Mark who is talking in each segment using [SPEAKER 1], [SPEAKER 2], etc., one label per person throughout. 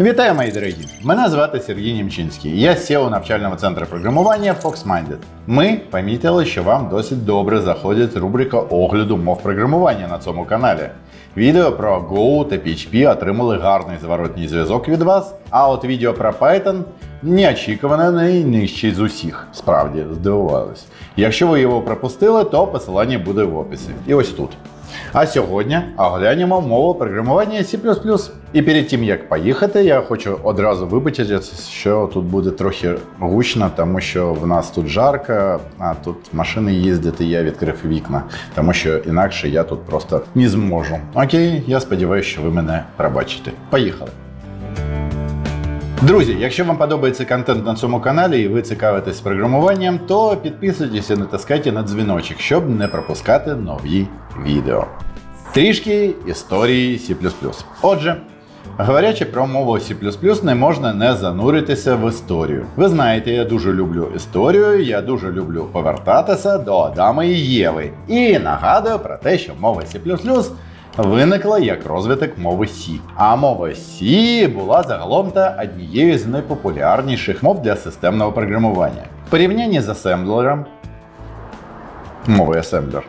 [SPEAKER 1] Вітаю, мої дорогі! Мене звати Сергій Німчинський. Я SEO навчального центру програмування FoxMinded. Ми помітили, що вам досить добре заходить рубрика огляду мов програмування на цьому каналі. Відео про Go та PHP отримали гарний зворотній зв'язок від вас, а от відео про Python неочікувано найнижчий з усіх. Справді, здивувались. Якщо ви його пропустили, то посилання буде в описі. І ось тут. А сьогодні оглянемо мову програмування C++. І перед тим як поїхати, я хочу одразу вибачити, що тут буде трохи гучно, тому що в нас тут жарко, а тут машини їздять, і я відкрив вікна, тому що інакше я тут просто не зможу. Окей, я сподіваюся, що ви мене пробачите. Поїхали! Друзі, якщо вам подобається контент на цьому каналі і ви цікавитесь програмуванням, то підписуйтесь і натискайте на дзвіночок, щоб не пропускати нові відео. Трішки історії C++. Отже, говорячи про мову C++, не можна не зануритися в історію. Ви знаєте, я дуже люблю історію, я дуже люблю повертатися до Адама і Єви. І нагадую про те, що мова C++ виникла як розвиток мови C. А мова C була загалом та однією з найпопулярніших мов для системного програмування. В порівнянні з асемблером. Мовою асемблер.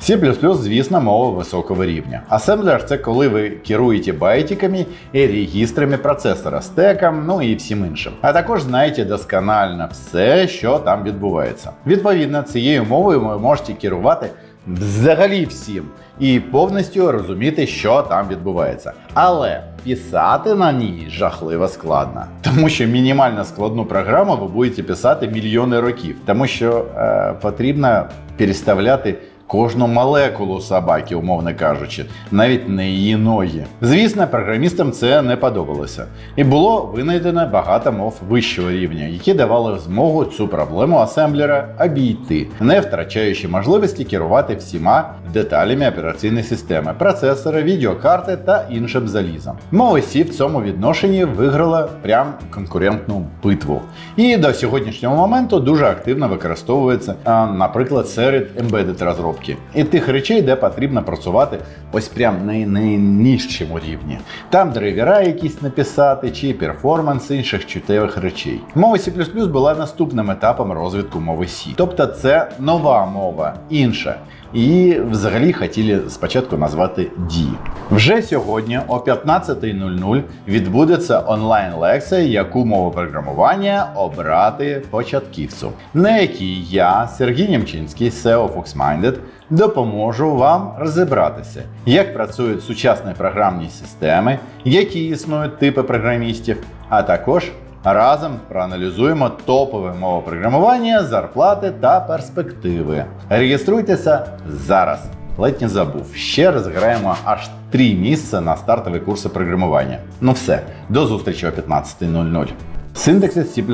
[SPEAKER 1] C++, звісно, мова високого рівня. Асемблер це коли ви керуєте байтиками і регістрами процесора, стеком, ну і всім іншим. А також знаєте досконально все, що там відбувається. Відповідно, цією мовою ви можете керувати взагалі всім і повністю розуміти, що там відбувається. Але писати на ній жахливо складно, тому що мінімально складну програму ви будете писати мільйони років, тому що е, потрібно переставляти. Кожну молекулу собаки, умовно кажучи, навіть не її ноги. Звісно, програмістам це не подобалося, і було винайдено багато мов вищого рівня, які давали змогу цю проблему асемблера обійти, не втрачаючи можливості керувати всіма деталями операційної системи, процесора, відеокарти та іншим залізом. Мова C в цьому відношенні виграла прям конкурентну битву. І до сьогоднішнього моменту дуже активно використовується, наприклад, серед embedded розробки. І тих речей, де потрібно працювати ось прям на найнижчому рівні. Там драйвера якісь написати, чи перформанс інших чуттєвих речей. Мова C++ була наступним етапом розвитку мови C. Тобто це нова мова, інша. І взагалі хотіли спочатку назвати D. Вже сьогодні о 15.00 відбудеться онлайн-лекція, яку мову програмування обрати початківцю, на якій я, Сергій Німчинський, SEO FoxMinded, допоможу вам розібратися, як працюють сучасні програмні системи, які існують типи програмістів, а також Разом проаналізуємо топове мови програмування, зарплати та перспективи. Реєструйтеся зараз. Ледь не забув. Ще раз граємо аж три місця на стартові курси програмування. Ну все, до зустрічі о 15.00. Синтаксис C++.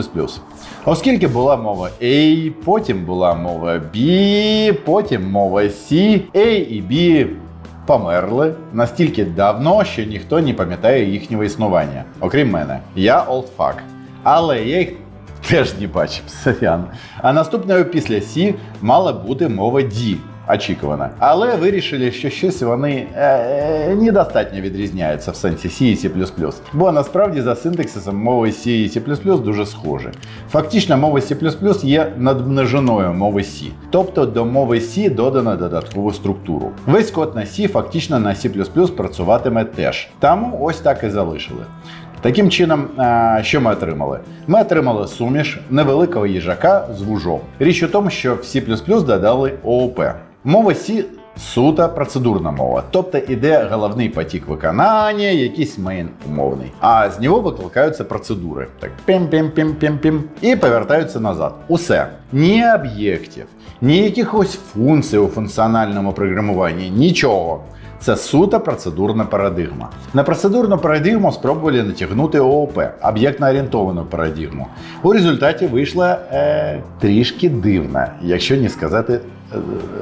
[SPEAKER 1] Оскільки була мова A, потім була мова B, потім мова C, A і B померли настільки давно, що ніхто не пам'ятає їхнього існування, окрім мене. Я олдфак. Але я їх теж не бачив, сорян. А наступною після C мала бути мова D. Очікувано. Але вирішили, що щось вони е, недостатньо відрізняються в сенсі C і C++. Бо насправді за синтаксисом мови C і C++ дуже схожі. Фактично, мова C++ є надмножиною мови C. Тобто до мови C додано додаткову структуру. Весь код на C фактично на C++ працюватиме теж. Тому ось так і залишили. Таким чином, е, що ми отримали? Ми отримали суміш невеликого їжака з вужом. Річ у тому, що в C додали ООП. Мова C сута процедурна мова, тобто іде головний потік виконання, якийсь мейн умовний. А з нього викликаються процедури. Так пім-пім-пім-пім-пім. І повертаються назад. Усе. Ні об'єктів, ні якихось функцій у функціональному програмуванні, нічого. Це суто процедурна парадигма. На процедурну парадигму спробували натягнути ООП, об'єктно-орієнтовану парадигму. У результаті вийшла е, трішки дивна, якщо не сказати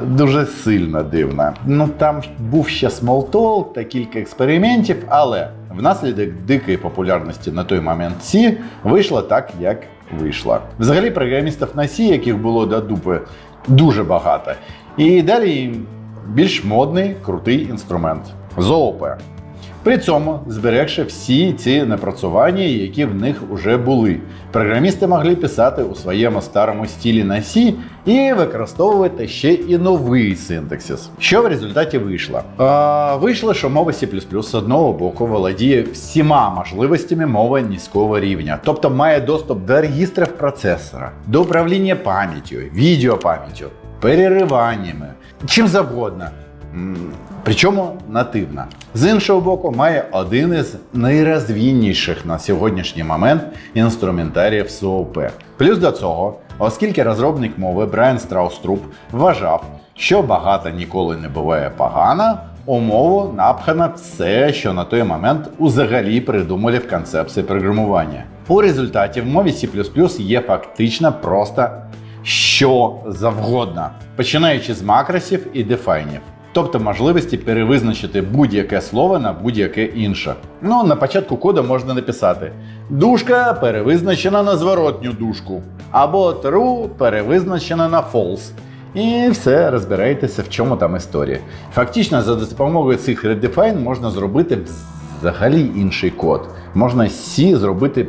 [SPEAKER 1] дуже сильно дивна. Ну там був ще смолтолк та кілька експериментів, але внаслідок дикої популярності на той момент Сі вийшло так, як вийшло. Взагалі програмістів на Сі, яких було до дупи, дуже багато. І далі більш модний крутий інструмент ЗООП. При цьому зберегши всі ці напрацювання, які в них вже були. Програмісти могли писати у своєму старому стилі на C і використовувати ще і новий синтаксис. Що в результаті вийшло? А, вийшло, що мова C++ з одного боку володіє всіма можливостями мови низького рівня, тобто має доступ до регістрів процесора, до управління пам'яттю, відеопам'яттю, перериваннями, чим завгодно. Причому нативно. З іншого боку, має один із найрозвінніших на сьогоднішній момент інструментаріїв СОП. Плюс до цього, оскільки розробник мови Брайан Страуструп вважав, що багато ніколи не буває погано, у мову напхано все, що на той момент узагалі придумали в концепції програмування. У результаті в мові C є фактично просто що завгодно, починаючи з макросів і дефайнів. Тобто можливості перевизначити будь-яке слово на будь-яке інше. Ну, на початку коду можна написати: дужка перевизначена на зворотню дужку, або true перевизначена на false. І все, розбирайтеся, в чому там історія. Фактично, за допомогою цих redefine можна зробити взагалі інший код. Можна C зробити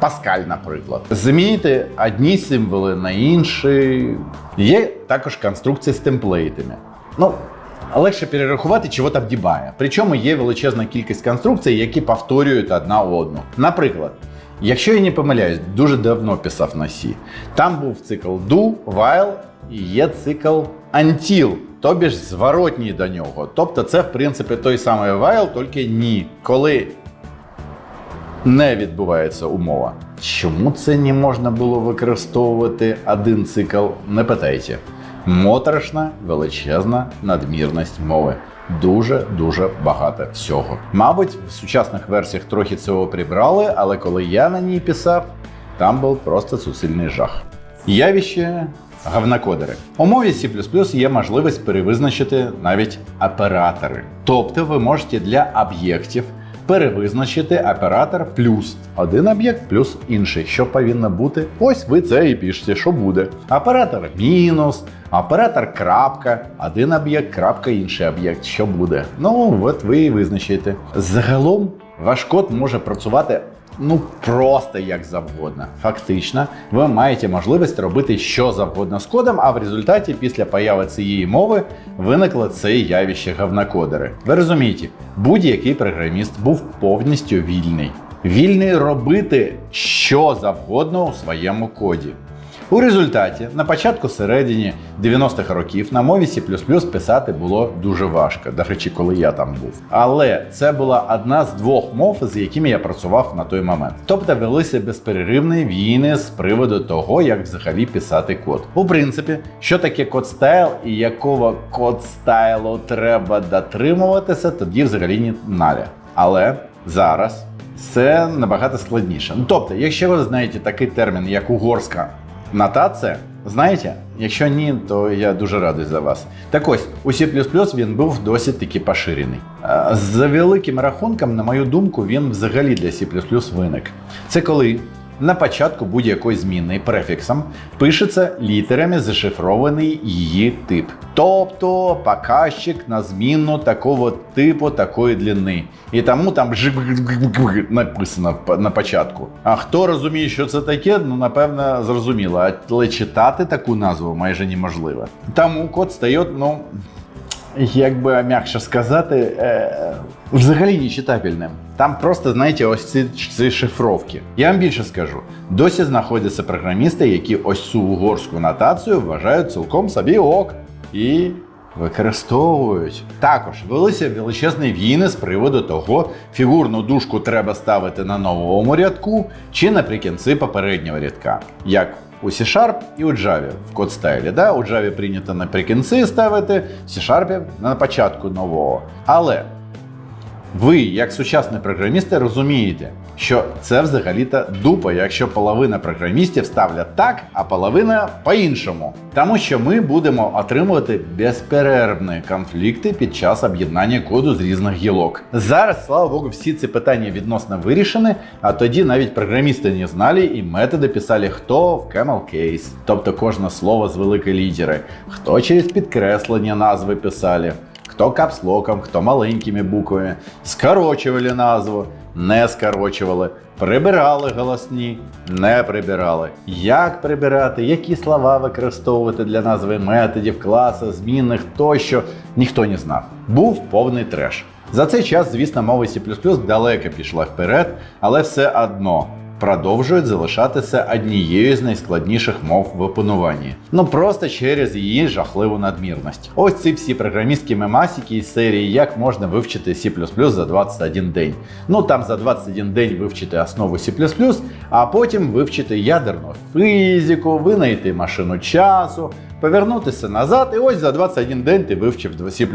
[SPEAKER 1] Паскаль, наприклад. Замінити одні символи на інші. Є також конструкції з темплейтами. Ну, легше перерахувати, чого там дібає. Причому є величезна кількість конструкцій, які повторюють одна одну. Наприклад, якщо я не помиляюсь, дуже давно писав на C. Там був цикл do, while і є цикл until, тобі ж зворотній до нього. Тобто це, в принципі, той самий while, тільки ні. Коли не відбувається умова. Чому це не можна було використовувати один цикл? Не питайте. Моторошна, величезна надмірність мови. Дуже дуже багато всього. Мабуть, в сучасних версіях трохи цього прибрали, але коли я на ній писав, там був просто суцільний жах. Явище говнокодери. У мові C є можливість перевизначити навіть оператори. Тобто ви можете для об'єктів перевизначити оператор плюс один об'єкт плюс інший. Що повинно бути? Ось ви це і пишете, що буде. Оператор мінус, оператор крапка, один об'єкт, крапка, інший об'єкт. Що буде? Ну, от ви і визначите. Загалом ваш код може працювати. Ну просто як завгодно. Фактично, ви маєте можливість робити що завгодно з кодом, а в результаті, після появи цієї мови, виникло це явище говнокодери. Ви розумієте, будь-який програміст був повністю вільний. Вільний робити що завгодно у своєму коді. У результаті, на початку середині 90-х років на мові C писати було дуже важко, до речі, коли я там був. Але це була одна з двох мов, з якими я працював на той момент. Тобто велися безперервні війни з приводу того, як взагалі писати код. У принципі, що таке код стайл і якого код стайлу треба дотримуватися, тоді взагалі ні наля. Але зараз. Це набагато складніше. Ну, тобто, якщо ви знаєте такий термін, як угорська Нотація, знаєте? Якщо ні, то я дуже радий за вас. Так ось, у C він був досить таки поширений. За великим рахунком, на мою думку, він взагалі для C виник. Це коли на початку будь-якої зміни префіксом пишеться літерами зашифрований її тип. Тобто показчик на зміну такого типу, такої длини. І тому там написано на початку. А хто розуміє, що це таке, ну напевно зрозуміло. Але читати таку назву майже неможливо. Тому код стає, ну. Як би м'якше сказати, е, взагалі нечитабельним. Там просто, знаєте, ось ці, ці шифровки. Я вам більше скажу: досі знаходяться програмісти, які ось цю угорську нотацію вважають цілком собі ок. І використовують. Також велися величезні війни з приводу того, фігурну дужку треба ставити на новому рядку чи наприкінці попереднього рядка. Як у C-Sharp і у Java в код стайлі. Да? У Java прийнято наприкінці ставити, в C-Sharp на початку нового. Але ви, як сучасні програмісти, розумієте, що це взагалі-то дупа, якщо половина програмістів ставлять так, а половина по-іншому. Тому що ми будемо отримувати безперервні конфлікти під час об'єднання коду з різних гілок. Зараз, слава Богу, всі ці питання відносно вирішені, а тоді навіть програмісти не знали і методи писали хто в camel case, тобто кожне слово з великої літери, хто через підкреслення назви писали. Хто капслоком, хто маленькими буквами, скорочували назву, не скорочували, прибирали голосні, не прибирали. Як прибирати, які слова використовувати для назви методів, класу, змінних тощо, ніхто не знав. Був повний треш. За цей час, звісно, мова C++ далеко пішла вперед, але все одно продовжують залишатися однією з найскладніших мов в опануванні. Ну просто через її жахливу надмірність. Ось ці всі програмістські мемасики із серії, як можна вивчити C++ за 21 день. Ну там за 21 день вивчити основу C++, а потім вивчити ядерну фізику, винайти машину часу. Повернутися назад, і ось за 21 день ти вивчив C++.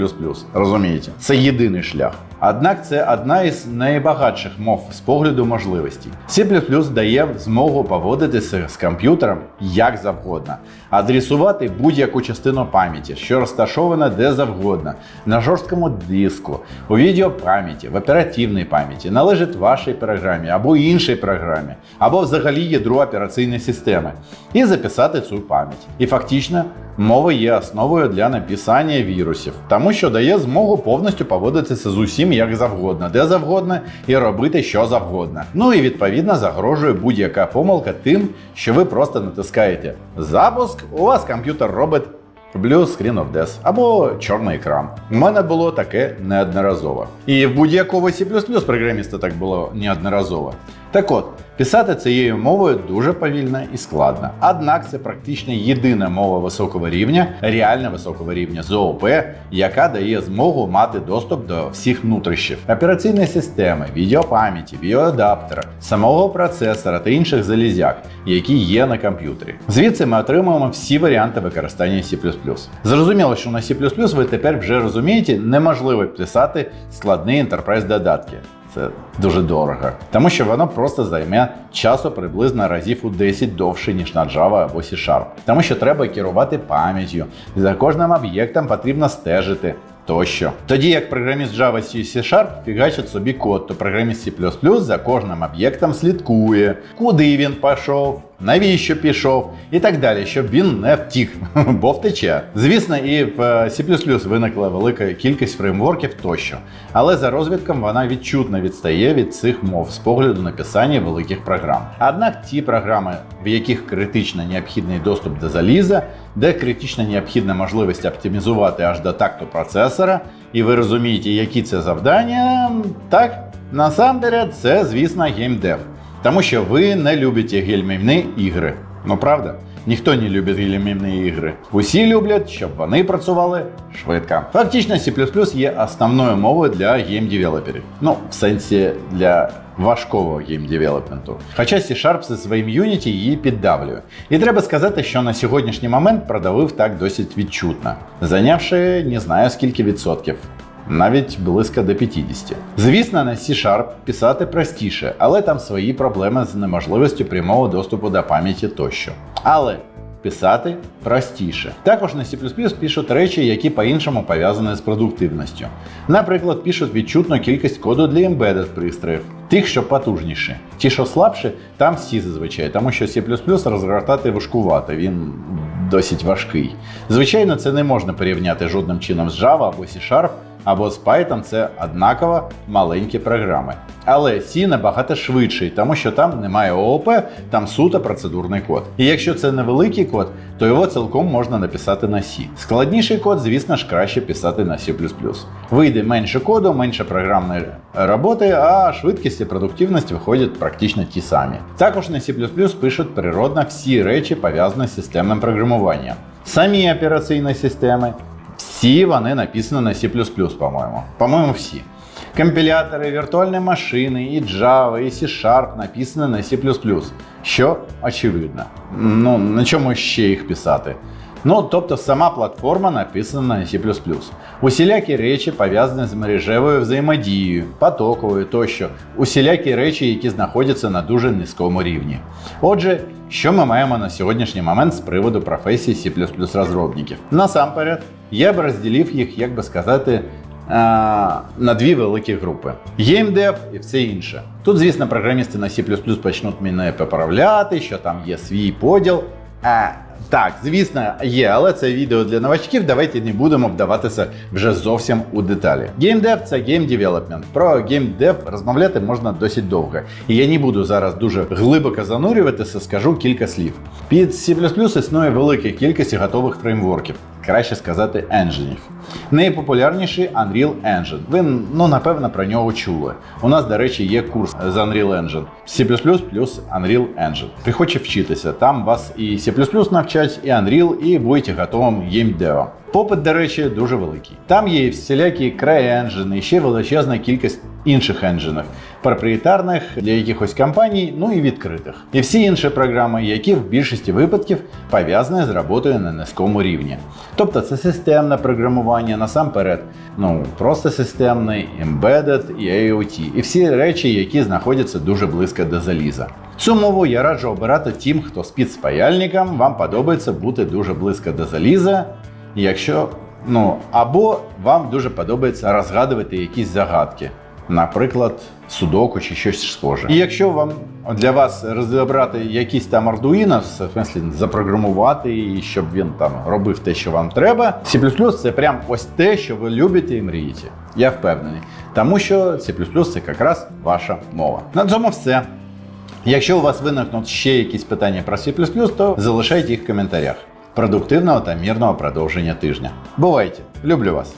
[SPEAKER 1] Розумієте? Це єдиний шлях. Однак це одна із найбагатших мов з погляду можливостей. C++ дає змогу поводитися з комп'ютером як завгодно, адресувати будь-яку частину пам'яті, що розташована де завгодно, на жорсткому диску, у відеопам'яті, в оперативній пам'яті, належить вашій програмі або іншій програмі, або взагалі ядру операційної системи, і записати цю пам'ять. І фактично. Мова є основою для написання вірусів, тому що дає змогу повністю поводитися з усім як завгодно, де завгодно і робити що завгодно. Ну і відповідно загрожує будь-яка помилка тим, що ви просто натискаєте запуск, у вас комп'ютер робить Blue Screen of Death або чорний екран. У мене було таке неодноразово. І в будь-якого C++ програміста так було неодноразово. Так от, писати цією мовою дуже повільно і складно. Однак це практично єдина мова високого рівня, реально високого рівня з ООП, яка дає змогу мати доступ до всіх внутрішніх операційної системи, відеопам'яті, відеоадаптера, самого процесора та інших залізяк, які є на комп'ютері. Звідси ми отримуємо всі варіанти використання C++. Зрозуміло, що на C++ ви тепер вже розумієте, неможливо писати складні enterprise додатки. Це дуже дорого, тому що воно просто займе часу приблизно разів у 10 довше, ніж на Java або C-Sharp. Тому що треба керувати пам'яттю, за кожним об'єктом потрібно стежити. Тощо. Тоді як програміст Java чи C-Sharp фігачить собі код, то програміст C++ за кожним об'єктом слідкує, куди він пішов, навіщо пішов і так далі, щоб він не втік, бо втече. Звісно, і в C++ виникла велика кількість фреймворків тощо, але за розвитком вона відчутно відстає від цих мов з погляду написання великих програм. Однак ті програми, в яких критично необхідний доступ до заліза, де критично необхідна можливість оптимізувати аж до такту процесора, і ви розумієте, які це завдання, так, насамперед, це, звісно, геймдев. Тому що ви не любите гельмівні ігри. Ну правда? Ніхто не любить гельмівні ігри. Усі люблять, щоб вони працювали швидко. Фактично, C++ є основною мовою для геймдевелоперів. Ну, в сенсі для важкого геймдевелопменту. Хоча C-Sharp зі своїм Unity її піддавлює. І треба сказати, що на сьогоднішній момент продавив так досить відчутно, зайнявши не знаю скільки відсотків навіть близько до 50. Звісно, на C-Sharp писати простіше, але там свої проблеми з неможливістю прямого доступу до пам'яті тощо. Але писати простіше. Також на C++ пишуть речі, які по-іншому пов'язані з продуктивністю. Наприклад, пишуть відчутну кількість коду для embedded пристроїв, тих, що потужніші. Ті, що слабші, там C зазвичай, тому що C++ розгортати важкувато, він досить важкий. Звичайно, це не можна порівняти жодним чином з Java або C-Sharp, або з Python це однаково маленькі програми. Але C набагато швидший, тому що там немає ООП, там суто процедурний код. І якщо це невеликий код, то його цілком можна написати на C. Складніший код, звісно ж, краще писати на C++. Вийде менше коду, менше програмної роботи, а швидкість і продуктивність виходять практично ті самі. Також на C++ пишуть природно всі речі, пов'язані з системним програмуванням. Самі операційні системи, всі вони написані на C++, по-моєму. По-моєму, всі. Компілятори, віртуальні машини, і Java, і C-Sharp написані на C++, що очевидно. Ну, на чому ще їх писати? Ну, тобто сама платформа написана на C++. Усілякі речі пов'язані з мережевою взаємодією, потоковою тощо, усілякі речі, які знаходяться на дуже низькому рівні. Отже, що ми маємо на сьогоднішній момент з приводу професії C розробників? Насамперед, я б розділив їх, як би сказати, на дві великі групи: геймдев і все інше. Тут, звісно, програмісти на C почнуть мене поправляти, що там є свій поділ. А Так, звісно, є, але це відео для новачків. Давайте не будемо вдаватися вже зовсім у деталі. GameDev – це Game Development. Про GameDev розмовляти можна досить довго. І я не буду зараз дуже глибоко занурюватися, скажу кілька слів. Під C++ існує велика кількість готових фреймворків. Краще сказати, енджинів. Найпопулярніший Unreal Engine. Ви, ну, напевно, про нього чули. У нас, до речі, є курс з Unreal Engine. C++ плюс Unreal Engine. Хочеш вчитися, там вас і C++ навчать, і Unreal, і будете готовим геймдевом. Попит, до речі, дуже великий. Там є всілякі край-енджини, і ще величезна кількість інших енджинів, проприєтарних для якихось компаній, ну і відкритих. І всі інші програми, які в більшості випадків пов'язані з роботою на низькому рівні. Тобто це системне програмування насамперед, ну просто системний, embedded і IoT, і всі речі, які знаходяться дуже близько до заліза. Цю мову я раджу обирати тим, хто з паяльником, вам подобається бути дуже близько до заліза, якщо ну або вам дуже подобається розгадувати якісь загадки, наприклад, судоку чи щось схоже. І якщо вам для вас розібрати якісь там Arduino, в смислі запрограмувати, і щоб він там робив те, що вам треба, C++ це прям ось те, що ви любите і мрієте. Я впевнений. Тому що C++ це якраз ваша мова. На цьому все. Якщо у вас виникнуть ще якісь питання про C++, то залишайте їх в коментарях. Продуктивного та мирного продовження тижня. Бувайте! Люблю вас!